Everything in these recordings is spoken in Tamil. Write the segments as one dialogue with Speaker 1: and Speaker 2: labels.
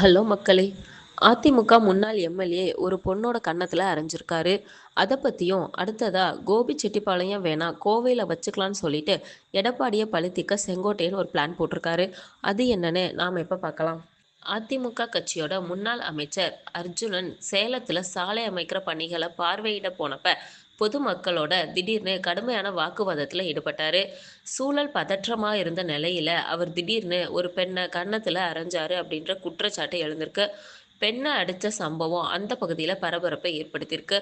Speaker 1: ஹலோ மக்களே அதிமுக முன்னாள் எம்எல்ஏ ஒரு பொண்ணோட கன்னத்தில் அரைஞ்சிருக்காரு. அதை பற்றியும் அடுத்ததாக கோபிச்செட்டிப்பாளையம் வேணாம் கோவையில் வச்சுக்கலான்னு சொல்லிட்டு எடப்பாடியை பழுத்திக்க செங்கோட்டையன் ஒரு பிளான் போட்டிருக்காரு. அது என்னன்னு நாம் இப்போ பார்க்கலாம். அதிமுக கட்சியோட முன்னாள் அமைச்சர் அர்ஜுனன் சேலத்தில் சாலை அமைக்கிற பணிகளை பார்வையிட போனப்ப பொதுமக்களோட திடீர்னு கடுமையான வாக்குவாதத்தில் ஈடுபட்டார். சூழல் பதற்றமாக இருந்த நிலையில் அவர் திடீர்னு ஒரு பெண்ணை கன்னத்தில் அரைஞ்சாரு அப்படின்ற குற்றச்சாட்டு எழுந்திருக்கு. பெண்ணை அடித்த சம்பவம் அந்த பகுதியில் பரபரப்பை ஏற்படுத்தியிருக்கு.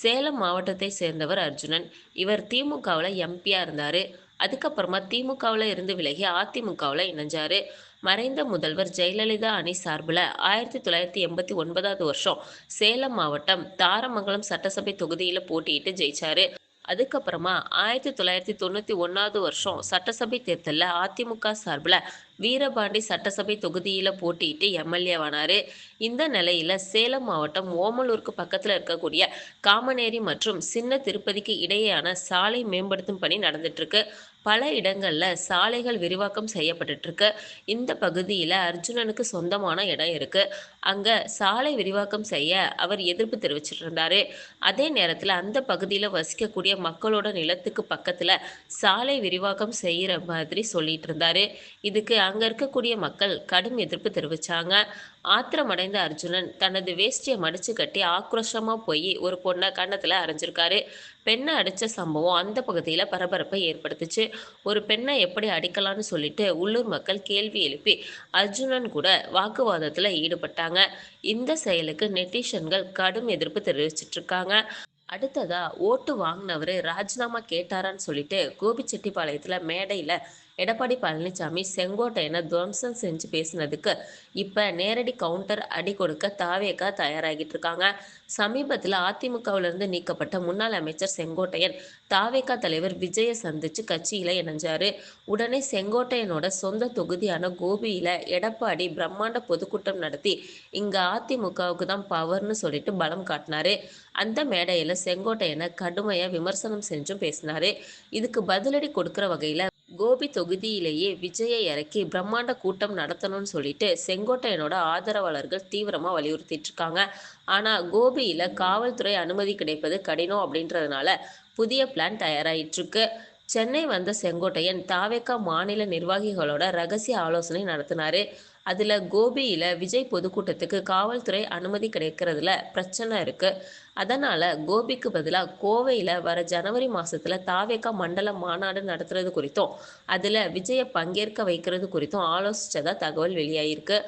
Speaker 1: சேலம் மாவட்டத்தை சேர்ந்தவர் அர்ஜுனன். இவர் திமுகவில் எம்பியாக இருந்தார். அதுக்கப்புறமா திமுகவில் இருந்து விலகி அதிமுகவில் இணைஞ்சார். மறைந்த முதல்வர் ஜெயலலிதா அணி சார்பில் ஆயிரத்தி தொள்ளாயிரத்தி எண்பத்தி ஒன்பதாவது வருஷம் சேலம் மாவட்டம் தாரமங்கலம் சட்டசபை தொகுதியில் போட்டியிட்டு ஜெயிச்சாரு. அதுக்கப்புறமா ஆயிரத்தி தொள்ளாயிரத்தி தொண்ணூற்றி ஒன்றாவது வருஷம் சட்டசபை தேர்தலில் அதிமுக சார்பில் வீரபாண்டி சட்டசபை தொகுதியில் போட்டியிட்டு எம்எல்ஏவானார் இந்த நிலையில் சேலம் மாவட்டம் ஓமலூருக்கு பக்கத்தில் இருக்கக்கூடிய காமநேரி மற்றும் சின்ன திருப்பதிக்கு இடையேயான சாலை மேம்படுத்தும் பணி நடந்துட்டுருக்கு பல இடங்களில் சாலைகள் விரிவாக்கம் செய்யப்பட்டுருக்கு இந்த பகுதியில் அர்ஜுனனுக்கு சொந்தமான இடம் இருக்குது அங்கே சாலை விரிவாக்கம் செய்ய அவர் எதிர்ப்பு தெரிவிச்சிட்டு இருந்தார் அதே நேரத்தில் அந்த பகுதியில் வசிக்கக்கூடிய மக்களோட நிலத்துக்கு பக்கத்தில் சாலை விரிவாக்கம் செய்கிற மாதிரி சொல்லிட்டு இருந்தார் இதுக்கு அங்கே இருக்கக்கூடிய மக்கள் கடும் எதிர்ப்பு தெரிவித்தாங்க ஆத்திரமடைந்த அர்ஜுனன் தனது வேஷ்டியை மடிச்சு கட்டி ஆக்ரோஷமாக போய் ஒரு பொண்ணை கன்னத்தில் அரைஞ்சிருக்காரு. பெண்ணை அடித்த சம்பவம் அந்த பகுதியில் பரபரப்பை ஏற்படுத்துச்சு. ஒரு பெண்ணை எப்படி அடிக்கலாம்னு சொல்லிட்டு உள்ளூர் மக்கள் கேள்வி எழுப்பி அர்ஜுனன் கூட வாக்குவாதத்தில் ஈடுபட்டாங்க. இந்த செயலுக்கு நெட்டிஷன்கள் கடும் எதிர்ப்பு தெரிவிச்சிட்ருக்காங்க அடுத்ததா ஓட்டு வாங்கினவர் ராஜினாமா கேட்டாரான்னு சொல்லிட்டு கோபிச்செட்டிப்பாளையத்தில் மேடையில் எடப்பாடி பழனிசாமி செங்கோட்டையனை துவம்சம் செஞ்சு பேசினதுக்கு இப்போ நேரடி கவுண்டர் அடி கொடுக்க தாவேக்கா தயாராகிட்டு இருக்காங்க. சமீபத்தில் அதிமுகவிலிருந்து நீக்கப்பட்ட முன்னாள் அமைச்சர் செங்கோட்டையன் தாவேக்கா தலைவர் விஜயை சந்திச்சு கட்சியில் இணைஞ்சாரு. உடனே செங்கோட்டையனோட சொந்த தொகுதியான கோபியில் எடப்பாடி பிரம்மாண்ட பொதுக்கூட்டம் நடத்தி இங்கே அதிமுகவுக்கு தான் பவர்னு சொல்லிட்டு பலம் காட்டினாரு. அந்த மேடையில் செங்கோட்டையனை கடுமையாக விமர்சனம் செஞ்சும் பேசினாரு. இதுக்கு பதிலடி கொடுக்குற வகையில் கோபி தொகுதியிலேயே விஜயை இறக்கி பிரம்மாண்ட கூட்டம் நடத்தணும்னு சொல்லிட்டு செங்கோட்டையனோட ஆதரவாளர்கள் தீவிரமாக வலியுறுத்திட்டு இருக்காங்க. ஆனால் கோபியில் காவல்துறை அனுமதி கிடைப்பது கடினம் அப்படின்றதுனால புதிய பிளான் தயாராகிட்டு சென்னை வந்த செங்கோட்டையன் தாவேக்கா மாநில நிர்வாகிகளோட ரகசிய ஆலோசனை நடத்தினாரு. அதில் கோபியில் விஜய் பொதுக்கூட்டத்துக்கு காவல்துறை அனுமதி கிடைக்கிறதுல பிரச்சனை இருக்குது அதனால் கோபிக்கு பதிலாக கோவையில் வர ஜனவரி மாதத்தில் தாவேக்கா மண்டல மாநாடு நடத்துறது குறித்தும் அதில் விஜயை பங்கேற்க வைக்கிறது குறித்தும் ஆலோசித்ததாக தகவல் வெளியாகிருக்கு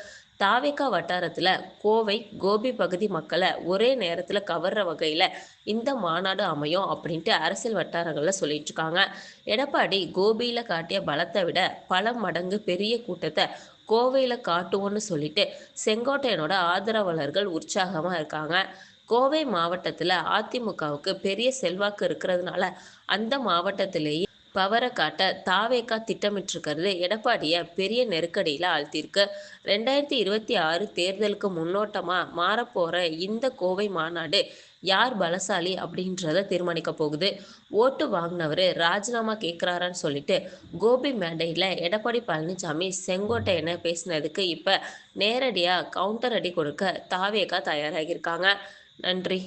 Speaker 1: தாவேக்கா வட்டாரத்தில் கோவை கோபி பகுதி மக்களை ஒரே நேரத்தில் கவர்ற வகையில் இந்த மாநாடு அமையும் அப்படின்ட்டு அரசியல் வட்டாரங்களில் சொல்லிட்டு இருக்காங்க. எடப்பாடி கோபியில் காட்டிய பலத்தை விட பல மடங்கு பெரிய கூட்டத்தை கோவையில் காட்டுவோன்னு சொல்லிட்டு செங்கோட்டையனோட ஆதரவாளர்கள் உற்சாகமாக இருக்காங்க. கோவை மாவட்டத்தில் அதிமுகவுக்கு பெரிய செல்வாக்கு இருக்கிறதுனால அந்த மாவட்டத்திலேயே பவரை காட்ட தாவேக்கா திட்டமிட்டிருக்கிறது எடப்பாடியை பெரிய நெருக்கடியில் ஆழ்த்தியிருக்கு. ரெண்டாயிரத்தி இருபத்தி ஆறு தேர்தலுக்கு முன்னோட்டமாக மாறப்போகிற இந்த கோவை மாநாடு யார் பலசாலி அப்படின்றத தீர்மானிக்க போகுது. ஓட்டு வாங்கினவர் ராஜினாமா கேட்குறாரான்னு சொல்லிட்டு கோபி மேடையில் எடப்பாடி பழனிசாமி செங்கோட்டையனை பேசினதுக்கு இப்போ நேரடியாக கவுண்டர் அடி கொடுக்க தாவேக்கா தயாராகியிருக்காங்க. நன்றி.